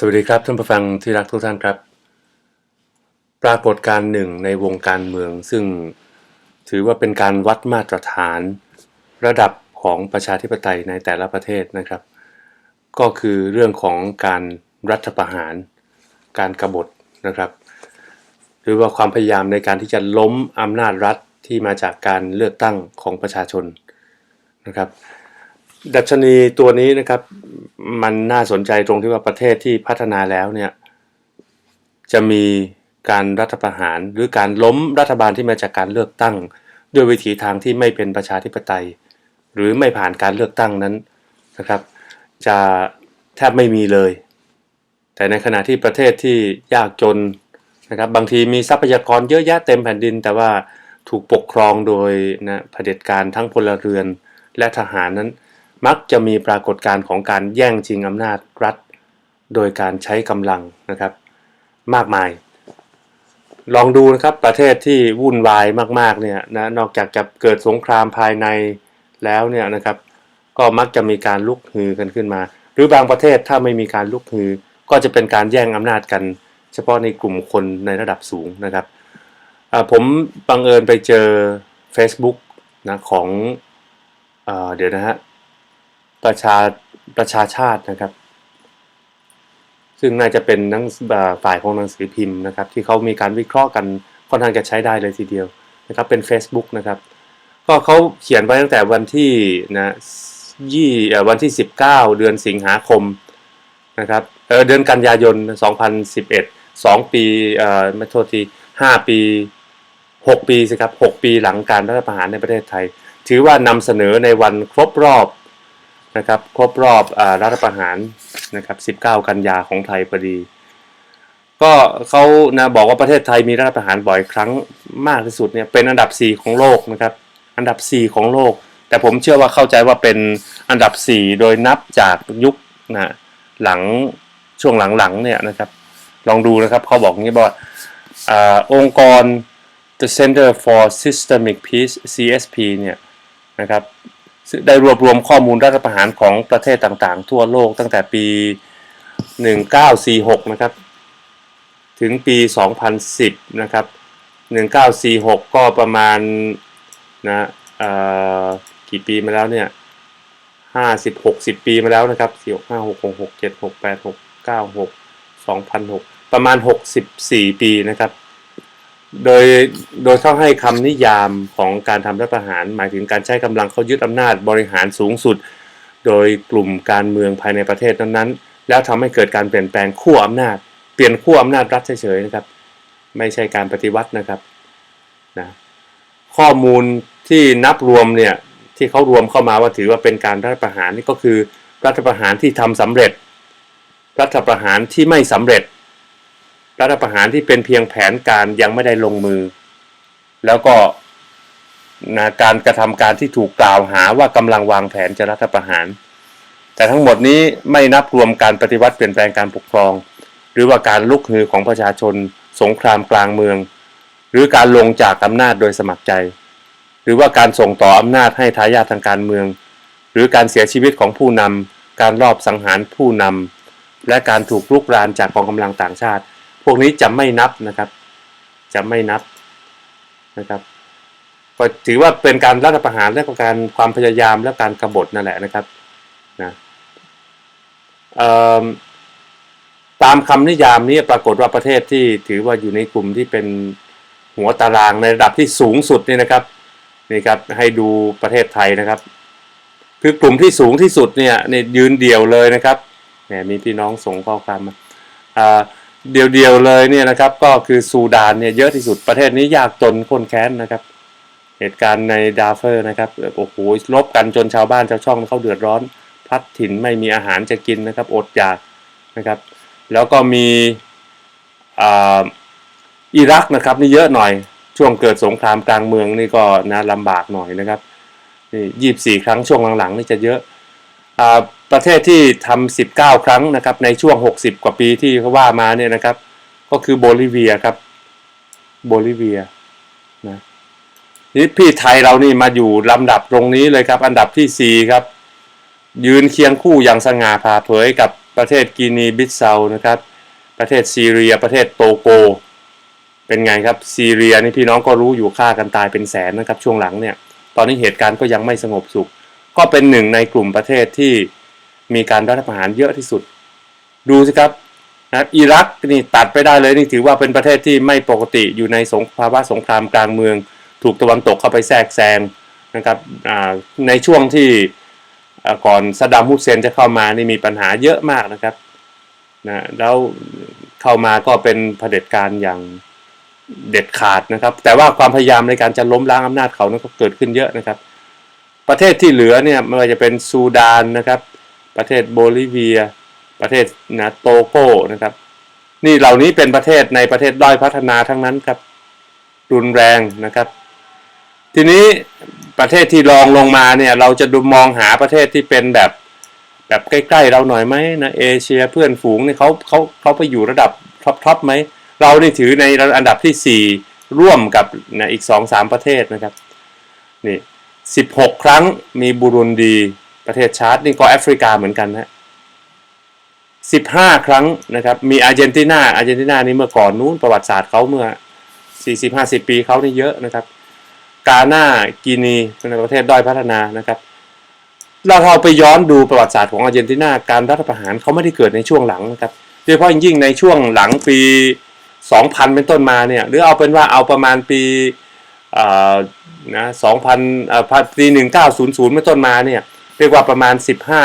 สวัสดีครับท่านผู้ฟังที่รักทุกท่านครับ ปรากฏการหนึ่งในวงการเมือง ซึ่งถือว่าเป็นการวัดมาตรฐาน ระดับของประชาธิปไตยในแต่ละประเทศนะครับ ก็คือเรื่องของการรัฐประหาร การกบฏนะครับ หรือว่าความพยายามในการที่จะล้มอำนาจรัฐที่มาจากการเลือกตั้งของประชาชนนะครับ ดัชนีตัวนี้นะครับ มันน่าสนใจตรงที่ว่าประเทศที่พัฒนาแล้วเนี่ยจะมีการรัฐประหารหรือการล้มรัฐบาลที่มาจากการเลือกตั้ง ด้วยวิถีทางที่ไม่เป็นประชาธิปไตย หรือไม่ผ่านการเลือกตั้งนั้นนะครับ จะแทบไม่มีเลย แต่ในขณะที่ประเทศที่ยากจนนะครับบางทีมีทรัพยากรเยอะแยะเต็มแผ่นดิน แต่ว่าถูกปกครองโดยนะเผด็จการทั้งพลเรือนและทหารนั้น มักจะมีปรากฏการณ์ของการแย่งชิงอำนาจรัฐ โดยการใช้กำลังนะครับ มากมาย ลองดูนะครับประเทศที่วุ่นวายมากๆเนี่ยนะนอกจากจะเกิดสงครามภายในแล้วเนี่ยนะครับ ก็มักจะมีการลุกฮือกันขึ้นมา หรือบางประเทศถ้าไม่มีการลุกฮือ ก็จะเป็นการแย่งอำนาจกัน เฉพาะในกลุ่มคนในระดับสูงนะครับผมบังเอิญไปเจอ Facebook นะของเอเดี๋ยวนะฮะ ประชาประชาชาตินะครับ ซึ่งน่าจะเป็นนังฝ่ายของหนังสือพิมพ์นะครับ ที่เขามีการวิเคราะห์กันค่อนข้างจะใช้ได้เลยทีเดียวนะครับเป็น Facebook นะครับ ก็เขาเขียนไว้ตั้งแต่วันที่นะยี่วันที่ 19 เดือนสิงหาคมนะครับเออเดือนกันยายน 2011 2 ปีเอ่อไม่โทษที5ปี 6 ปีสิครับ 6 ปีหลังการรัฐประหารในประเทศไทย ถือว่านำเสนอในวันครบรอบ นะครับครบรอบอรัฐประหารนะครับ 19 กันยาของไทยพอดี ก็เขานะบอกว่าประเทศไทยมีรัฐประหารบ่อยครั้งมากที่สุดเนี่ยเป็นอันดับ 4 ของโลกนะครับ อันดับ 4 ของโลก แต่ผมเชื่อว่าเข้าใจว่าเป็นอันดับ 4 โดยนับจากยุคนะหลังช่วงหลังๆเนี่ยนะครับลองดูนะครับเขาบอกงี้ว่าอองค์กร The Center for Systemic Peace CSP เนี่ยนะครับ ได้รวบรวมข้อมูลรัฐประหารของประเทศต่างๆ ทั่วโลกตั้งแต่ปี 1946 นะครับ ถึงปี 2010 นะครับ 1946 ก็ประมาณนะเออกี่ปีมาแล้วเนี่ย 50 60 ปีมาแล้วนะครับ4 6 5 6 6 6 7 6 8 6 9 6 2006 ประมาณ 64 ปีนะครับ โดยโดยเขาให้คำนิยามของการทำรัฐประหาร หมายถึงการใช้กำลังเข้ายึดอำนาจบริหารสูงสุด โดยกลุ่มการเมืองภายในประเทศนั้นๆ แล้วทำให้เกิดการเปลี่ยนแปลงขั้วอำนาจ เปลี่ยนขั้วอำนาจรัฐเฉยๆนะครับ ไม่ใช่การปฏิวัตินะครับนะข้อมูลที่นับรวมเนี่ยที่เขารวมเข้ามาว่าถือว่าเป็นการรัฐประหารนี่ก็คือ รัฐประหารที่ทำสำเร็จ รัฐประหารที่ไม่สำเร็จ รัฐประหารที่เป็นเพียงแผนการยังไม่ได้ลงมือ แล้วก็นะการกระทำการที่ถูกกล่าวหาว่ากำลังวางแผนจะรัฐประหาร แต่ทั้งหมดนี้ไม่นับรวมการปฏิวัติเปลี่ยนแปลงการปกครอง หรือว่าการลุกฮือของประชาชน สงครามกลางเมือง หรือการลงจากอำนาจโดยสมัครใจ หรือว่าการส่งต่ออำนาจให้ทายาททางการเมือง หรือการเสียชีวิตของผู้นำการลอบสังหารผู้นำและการถูกลุกรานจากกองกำลังต่างชาติ พวกนี้จะไม่นับนะครับ จะไม่นับนะครับก็ถือว่าเป็นการรัฐประหารและการความพยายามและการกรบฏนั่นแหละนะครับนะตามคำนิยามนี้ปรากฏว่าประเทศที่ถือว่าอยู่ในกลุ่มที่เป็นหัวตารางในระดับที่สูงสุดนี่นะครับนี่ครับให้ดูประเทศไทยนะครับ คือกลุ่มที่สูงที่สุดเนี่ยเนี่ยยืนเดี่ยวเลยนะครับเนี่ยมีพี่น้องส่งข้อความมาอ่า เดียวๆเลยเนี่ยนะครับ ก็คือซูดานเนี่ยเยอะที่สุดประเทศนี้ยากจนข้นแค้นนะครับ เหตุการณ์ในดาร์เฟอร์นะครับโอ้โหลบกันจนชาวบ้านชาวช่องเขาเดือดร้อนพัดถิ่นไม่มีอาหารจะกินนะครับ อดอยากนะครับ แล้วก็มีอ,อิรักนะครับนี่เยอะหน่อยช่วงเกิดสงครามกลางเมืองนี่ก็นะลำบากหน่อยนะครับนี่ยี่สี่ครั้งช่วงหลังๆนี่จะเยอะ ประเทศที่ทำ19 ครั้งนะครับในช่วง 60 กว่าปีที่เขาว่ามาเนี่ยนะครับ ก็คือโบลิเวียครับโบลิเวียนะนี่พี่ไทยเรานี่มาอยู่ลำดับตรงนี้เลยครับ อันดับที่ 4 ครับ ยืนเคียงคู่อย่างสง่าผ่าเผยกับปประเทศกินีบิสเซานะครับ ประเทศซีเรีย ประเทศโตโก เป็นไงครับซีเรียนี่พี่น้องก็รู้อยู่ฆ่ากันตายเป็นแสนนะครับ ช่วงหลังเนี่ย ตอนนี้เหตุการณ์ก็ยังไม่สงบสุข ก็เป็นหนึ่งในกลุ่มประเทศที่มีการรัฐประหารเยอะที่สุด ดูสิครับนะอิรักนี่ตัดไปได้เลยนี่ถือว่าเป็นประเทศที่ไม่ปกติอยู่ในสงภาวะสงครามกลางเมือง ถูกตะวันตกเข้าไปแทรกแซงนะครับในช่วงที่ก่อนซดดัมฮุสเซนจะเข้ามานี่มีปัญหาเยอะมากนะครับนะแล้วเข้ามาก็เป็นเผด็จการอย่างเด็ดขาดนะครับ แต่ว่าความพยายามในการจะล้มล้างอำนาจเขานั้นก็เกิดขึ้นเยอะนะครับ ประเทศที่เหลือเนี่ยไม่ว่าจะเป็นซูดานนะครับ ประเทศโบลิเวีย ประเทศนะโตโกนะครับ นี่เหล่านี้เป็นประเทศในประเทศด้อยพัฒนาทั้งนั้นครับ รุนแรงนะครับ ทีนี้ประเทศที่รองลงมาเนี่ยเราจะดูมองหาประเทศที่เป็นแบบแบบใกล้ๆเราหน่อยไหมนะเอเชียเพื่อนฝูงเนี่ยเขาเขาเขาไปอยู่ระดับท็อปทอปไหมเรานี่ถือในอันดับที่ 4 ร่วมกับนะอีก 2-3 ประเทศนะครับนี่ 16 ครั้งมีบูรุนดี ประเทศชาตินี่ก็แอฟริกาเหมือนกันนะ15 ครั้งนะครับมีอาร์เจนตินาอาร์เจนตินานี่เมื่อก่อนนู้นประวัติศาสตร์เขาเมื่อ 40-50 ปีเขานี่เยอะนะครับกาหน้ากินีเป็นประเทศด้อยพัฒนานะครับเราเราไปย้อนดูประวัติศาสตร์ของอาร์เจนตินาการรัฐประหารเขาไม่ได้เกิดในช่วงหลังนะครับโดยเฉพาะยิ่งในช่วงหลังปี 2000 เป็นต้นมาเนี่ยหรือเอาเป็นว่าเอาประมาณปี เอ่อนะ2000เอ่อปี1900เป็นต้นมาเนี่ยเรียกว่าประมาณ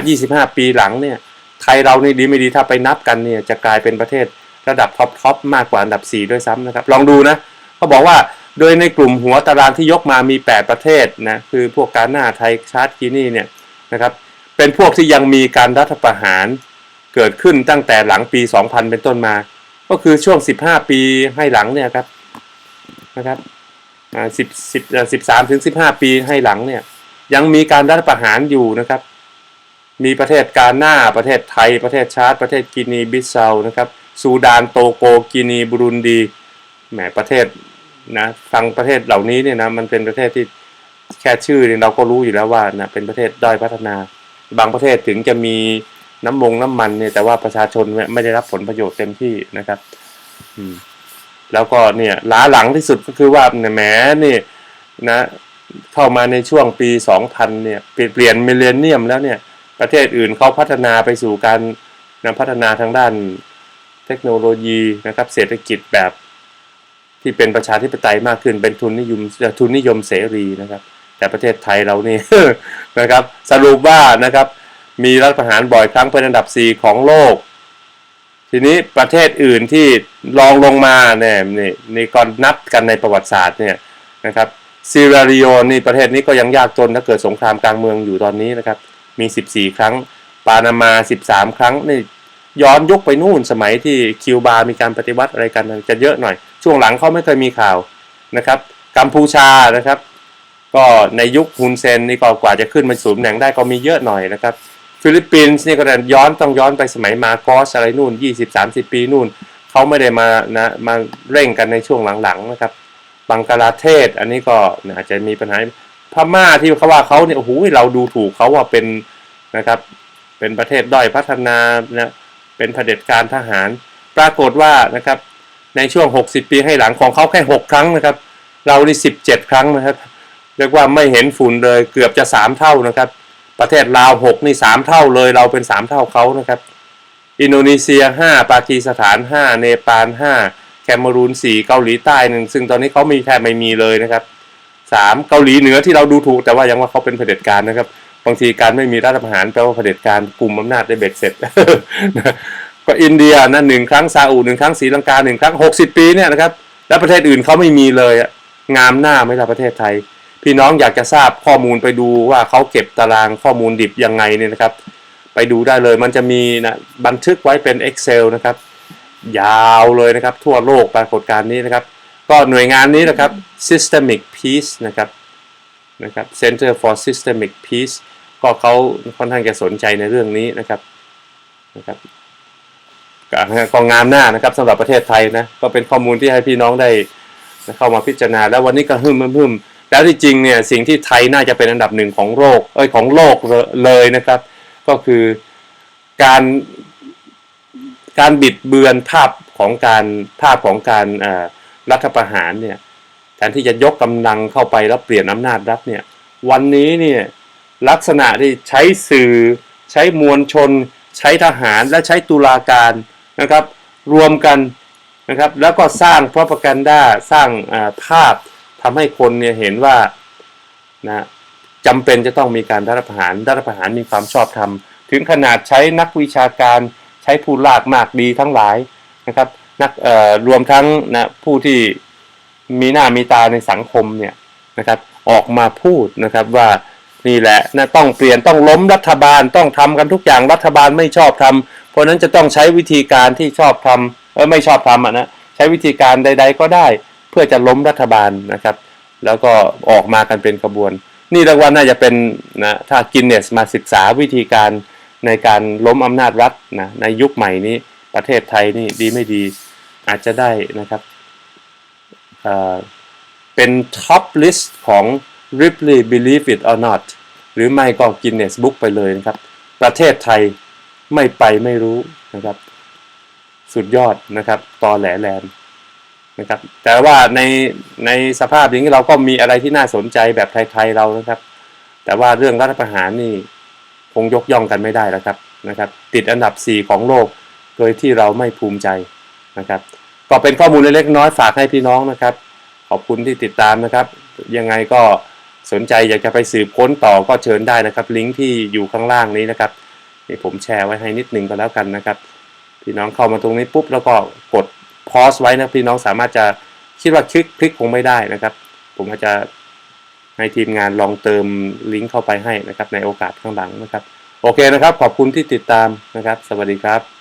15-25ปีหลังเนี่ยไทยเรานี่ดีไม่ดีถ้าไปนับกันเนี่ยจะกลายเป็นประเทศระดับท็อปทอปมากกว่าอันดับ 4 ด้วยซ้ำนะครับ ลองดูนะเขาบอกว่าโดยในกลุ่มหัวตารางที่ยกมามี 8 ประเทศนะคือพวกกาหน้าไทยชาติกินี่เนี่ยนะครับเป็นพวกที่ยังมีการรัฐประหารเกิดขึ้นตั้งแต่หลังปี 2000 เป็นต้นมา ก็คือช่วง 15 ปีให้หลังเนี่ยครับนะครับ อ่า10 10 13ถึง15ปีให้หลังเนี่ย ยังมีการรัฐประหารอยู่นะครับ มีประเทศกาหน้าประเทศไทย ประเทศชาติประเทศกินีบิสเซานะครับซูดานโตโกกินีบุรุนดีแหมประเทศนะฟังประเทศเหล่านี้เนี่ยนะมันเป็นประเทศที่แค่ชื่อเนี่ยเราก็รู้อยู่แล้วว่านะเป็นประเทศด้อยพัฒนา บางประเทศถึงจะมีน้ำมงน้ำมันเนี่ยแต่ว่าประชาชนไม่ได้รับผลประโยชน์เต็มที่นะครับ อืม แล้วก็เนี่ยล้าหลังที่สุดก็คือว่าเนี่ยแหมนี่นะเข้ามาในช่วงปี 2000 เนี่ยเปลี่ยนเปลี่ยนมิเลเนียมแล้วเนี่ยประเทศอื่นเขาพัฒนาไปสู่การนะพัฒนาทางด้านเทคโนโลยีนะครับเศรษฐกิจแบบที่เป็นประชาธิปไตยมากขึ้นเป็นทุนนิยมทุนนิยมเสรีนะครับ แต่ประเทศไทยเรานี่นะครับ สรุปว่านะครับมีรัฐประหารบ่อยครั้งเป็นอันดับ 4 ของโลก ทีนี้ประเทศอื่นที่รองลงมาเนี่ยนี่นี่ก็นับกันในประวัติศาสตร์เนี่ยนะครับซีเรียโอนี่ประเทศนี้ก็ยังยากจนถ้าเกิดสงครามกลางเมืองอยู่ตอนนี้นะครับ มี 14 ครั้ง ปานามา 13 ครั้งนี่ย้อนยุกไปนู่นสมัยที่คิวบา มีการปฏิวัติอะไรกันจะเยอะหน่อย ช่วงหลังเขาไม่เคยมีข่าวนะครับกัมพูชานะครับ ก็ในยุคฮุนเซนนี่ก็กว่าจะขึ้นมาสู่ตำแหน่งได้ก็มีเยอะหน่อยนะครับ ฟิลิปปินส์นี่ก็ย้อนต้องย้อนไปสมัยมาโกสอะไรนู่น 20-30 ปีนู่นเขาไม่ได้มานะมาเร่งกันในช่วงหลังๆนะครับบังกลาเทศอันนี้ก็อาจจะมีปัญหาพม่าที่เขาว่าเขาเนี่ยโอ้โหเราดูถูกเขาว่าเป็นนะครับเป็นประเทศด้อยพัฒนานะเป็นเผด็จการทหาร ปรากฏว่านะครับในช่วง 60 ปีให้หลังของเขาแค่ 6 ครั้งนะครับ เรานี่17 ครั้งนะครับ เรียกว่าไม่เห็นฝุ่นเลยเกือบจะ 3 เท่านะครับ ประเทศลาว6นี่3เท่าเลยเราเป็น3เท่าเขานะครับ อินโดนีเซีย5ปากีสถาน5เนปาล5แคนารูน4เกาหลีใต้หนึ่งซึ่งตอนนี้เขามีแทบไม่มีเลยนะครับสามเกาหลีเหนือที่เราดูถูกแต่ว่ายังว่าเขาเป็นเผด็จการนะครับบางทีการไม่มีรัฐประหารแปลว่าเผด็จการกลุ่มอำนาจได้เบ็ดเสร็จก็อินเดียนะหนึ่งครั้งซาอุหนึ่งครั้งศรีลังกาหนึ่งครั้งหกสิบปีเนี่ยนะครับแล้วประเทศอื่นเขาไม่มีเลยงามหน้าไม่ละประเทศไทย พี่น้องอยากจะทราบข้อมูลไปดูว่าเขาเก็บตารางข้อมูลดิบยังไงเนี่ยนะครับ ไปดูได้เลยมันจะมีนะบันทึกไว้เป็น Excel นะครับ ยาวเลยนะครับ ทั่วโลกปรากฏการณ์นี้นะครับ ก็หน่วยงานนี้นะครับ Systemic Peace นะครับนะครับ Center for Systemic Peace ก็เขาค่อนข้างจะสนใจในเรื่องนี้นะครับนะครับก็ก็งามหน้านะครับสำหรับประเทศไทยนะก็เป็นข้อมูลที่ให้พี่น้องได้เข้ามาพิจารณา แล้ววันนี้ก็ฮึ่มฮึม แล้วที่จริงเนี่ยสิ่งที่ไทยน่าจะเป็นอันดับหนึ่งของโลกเอ้ยของโลกเลยนะครับ ก็คือการการบิดเบือนภาพของการภาพของการรัฐประหารเนี่ยแทนที่จะยกกำลังเข้าไปแล้วเปลี่ยนอำนาจรัฐเนี่ยวันนี้เนี่ยลักษณะที่ใช้สื่อใช้มวลชน ใช้ทหารและใช้ตุลาการนะครับ รวมกันนะครับ แล้วก็สร้างพร o ป a กันดาสร้างภาพ ทำให้คนเนี่ยเห็นว่านะจำเป็นจะต้องมีการรัฐประหารรัฐประหารมีความชอบธรรม ถึงขนาดใช้นักวิชาการใช้ผู้ลากมากดีทั้งหลายนะครับนักเอ่อรวมทั้งนะผู้ที่มีหน้ามีตาในสังคมเนี่ยนะครับออกมาพูดนะครับว่านี่แหละนะต้องเปลี่ยนต้องล้มรัฐบาลต้องทำกันทุกอย่างรัฐบาลไม่ชอบทำเพราะฉะนั้นจะต้องใช้วิธีการที่ชอบทำเออไม่ชอบทำอะนะใช้วิธีการใด ๆ ก็ได้ เพื่อจะล้มรัฐบาลนะครับ แล้วก็ออกมากันเป็นขบวน นี่รางวัลน่าจะเป็นนะถ้ากินเนสมาศึกษาวิธีการในการล้มอำนาจรัฐนะในยุคใหม่นี้ประเทศไทยนี่ดีไม่ดีอาจจะได้นะครับเเป็นท็อปลิสต์ของ Ripley Believe It or Not หรือไม่ก็ Guinness Book ไปเลยนะครับ ประเทศไทยไม่ไปไม่รู้นะครับ สุดยอดนะครับ ตอแหลแลนด์ นะครับ แต่ว่าในในสภาพอย่างนี้เราก็มีอะไรที่น่าสนใจแบบไทยๆเรานะครับ แต่ว่าเรื่องรัฐประหารนี่คงยกย่องกันไม่ได้แล้วครับนะครับ ติดอันดับ 4 ของโลกโดยที่เราไม่ภูมิใจนะครับ ก็เป็นข้อมูลเล็กน้อยฝากให้พี่น้องนะครับ ขอบคุณที่ติดตามนะครับ ยังไงก็สนใจอยากจะไปสืบค้นต่อก็เชิญได้นะครับ ลิงก์ที่อยู่ข้างล่างนี้นะครับนี่ผมแชร์ไว้ให้นิดนึงก็แล้วกันนะครับ พี่น้องเข้ามาตรงนี้ปุ๊บแล้วก็กด พอสไว้นะพี่น้องสามารถจะคิดว่าคลิกคลิกคงไม่ได้นะครับ ผมอาจจะให้ทีมงานลองเติมลิงก์เข้าไปให้นะครับในโอกาสข้างหลังนะครับ โอเคนะครับ ขอบคุณที่ติดตามนะครับ สวัสดีครับ